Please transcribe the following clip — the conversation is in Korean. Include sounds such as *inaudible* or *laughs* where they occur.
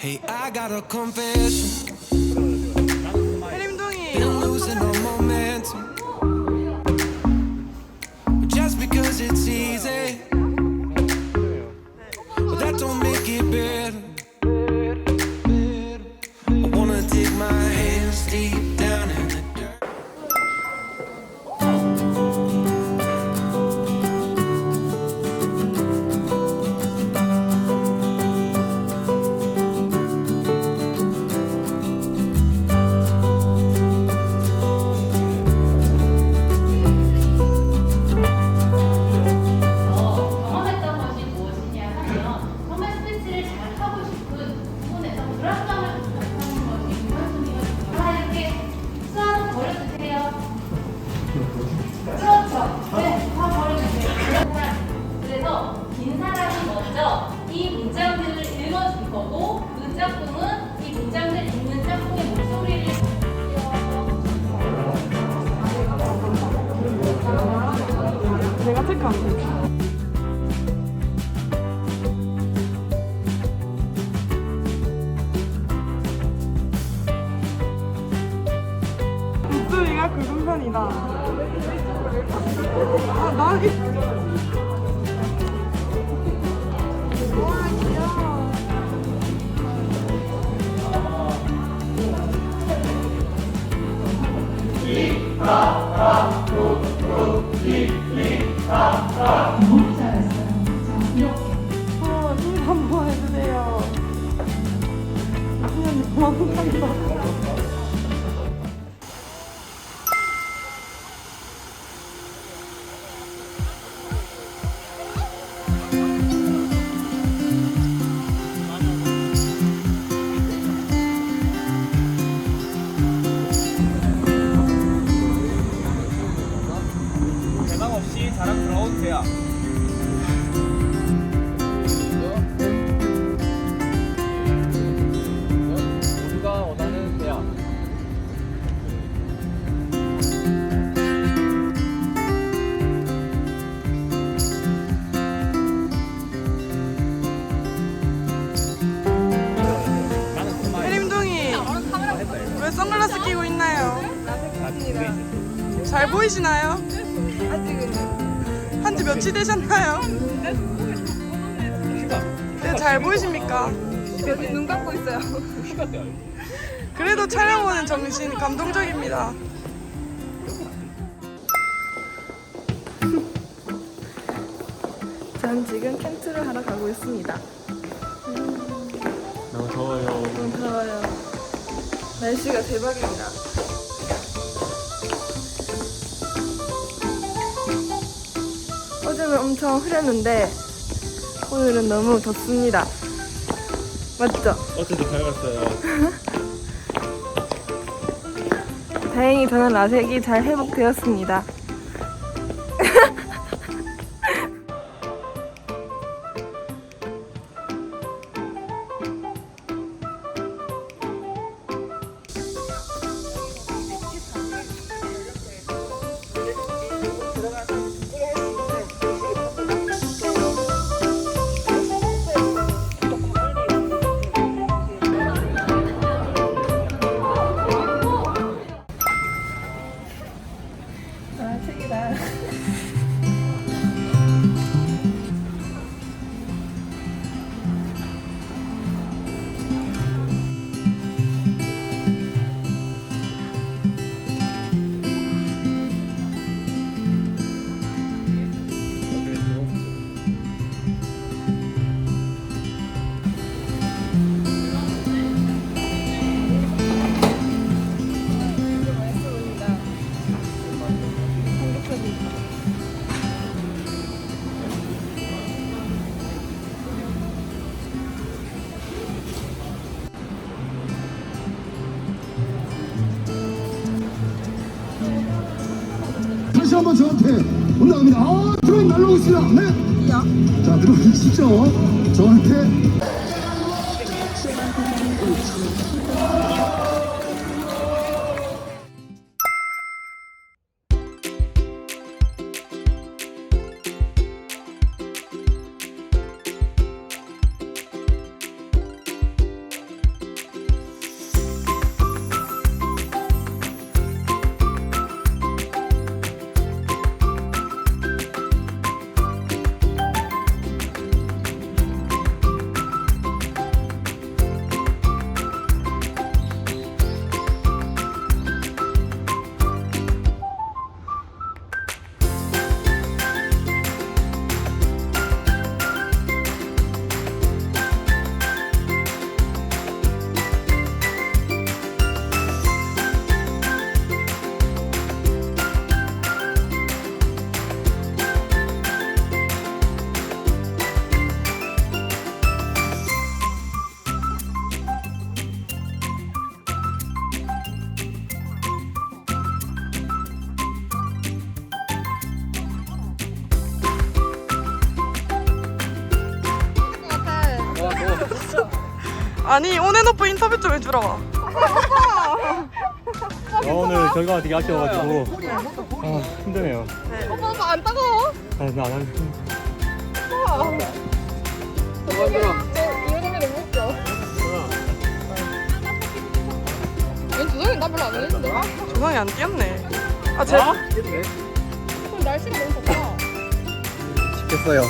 Hey, I got a confession. Been losing all momentum. Just because it's easy, but that don't make it better. সম্পর্কে 그냥 도망 보이시나요? 아직은 한지 며칠 되셨나요? 네, 잘 보이십니까? 여기 눈 감고 있어요. 그래도 촬영 오는 정신 감동적입니다. 전 지금 캠트를 하러 가고 있습니다. 너무 더워요. 너무 더워요. 날씨가 대박입니다. 어제는 엄청 흐렸는데 오늘은 너무 덥습니다. 맞죠? 어제도 밝았어요. *laughs* 다행히 저는 라섹이 잘 회복되었습니다. 아, 한번 저한테 올라갑니다. 아, 드론 날라오고 있습니다. 네. 자, 들어오시죠. 저한테 아니 온앤오프 인터뷰 좀 해주라. 아, 오늘 결과가 되게 아쉬워가지고 아 힘드네요. 오빠 오빠 안 따가워? 아, 나안 하는. 이거 되게 너무 웃겨. 왠 주성이 나 별로 안 했는데. 조상이 안 뛰었네. 아 제. 오늘 날씨가 너무 좋다. 됐어요.